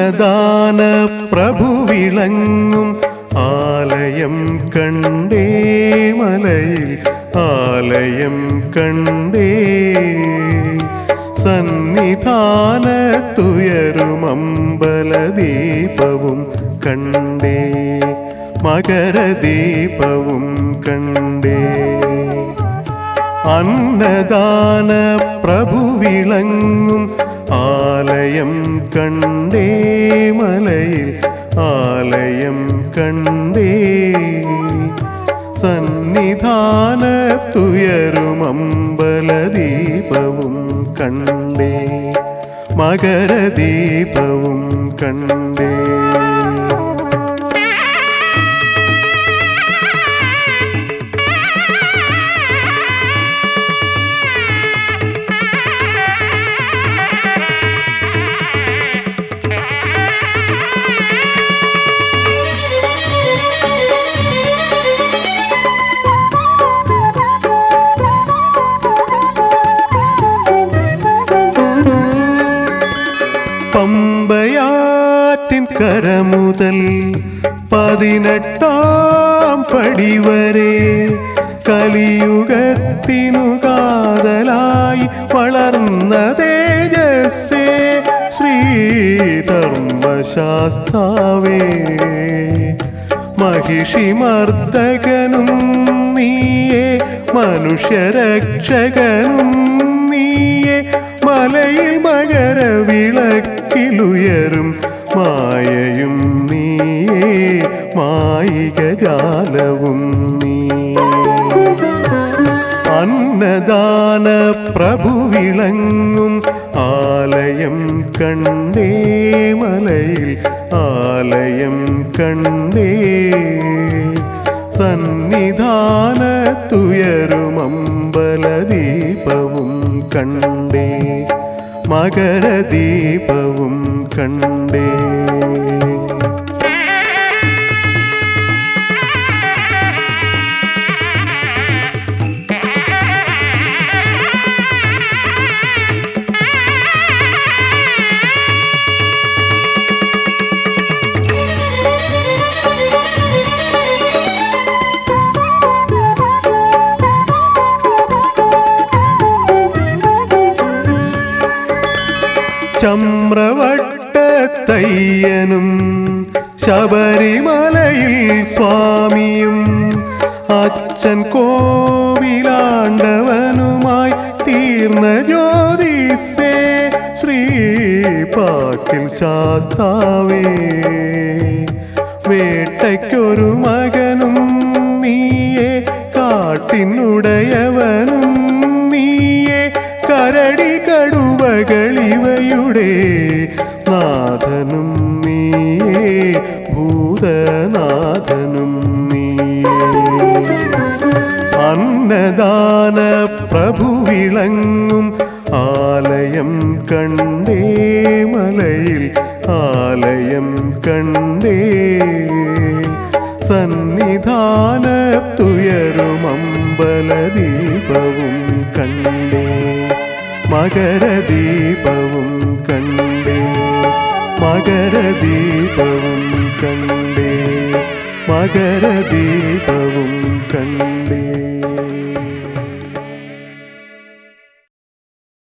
അന്നദാന പ്രഭു വിളങ്ങും ആലയം കണ്ടേ മലയിൽ ആലയം കണ്ടേ. സന്നിധാനത്തുയരുമമ്പലദീപവും കണ്ടേ മകരദീപവും കണ്ടേ. അന്നദാന പ്രഭു വിളങ്ങും ആലയം കണ്ടേ മലയിൽ ആലയം കണ്ടേ. സന്നിധാനത്തുയരുമമ്പലദീപവും കണ്ടേ. മകരദീപവും കണ്ടേ. പതിനെട്ടാം പടി വരെ കലിയുഗത്തിനു കാതലായി വളർന്ന തേജസ്സേ ശ്രീധർമ്മശാസ്താവേ. മഹിഷിമർദ്ദകനും നീയേ മനുഷ്യരക്ഷകനും നീയേ മലയിൽ മകരവിളക്കിലുയരും മായയും മായികജാലവും നീ. അന്നദാന പ്രഭു വിളങ്ങും ആലയം കണ്ടേ മലയിൽ ആലയം കണ്ടേ സന്നിധാനത്തുയരുമമ്പലദീപവും കണ്ടേ മകരദീപവും കണ്ടേ. ചമ്രവട്ടത്തയ്യനും ശബരിമലയിൽ സ്വാമിയും അച്ഛൻ കോവിലാണ്ടവനുമായി തീർന്ന ജ്യോതിസേ ശ്രീപാക്കിൽ ശാസ്താവേ. വേട്ടയ്ക്കൊരു മകനും നീയെ കാട്ടിനുടയവനും പ്രഭു വിളങ്ങും. ആലയം കണ്ടേ മലയിൽ ആലയം കണ്ടേ സന്നിധാനത്തുയരുമമ്പലദീപവും കണ്ടേ മകരദീപവും കണ്ടേ മകരദീപവും കണ്ടേ മകരദീപവും കണ്ടേ.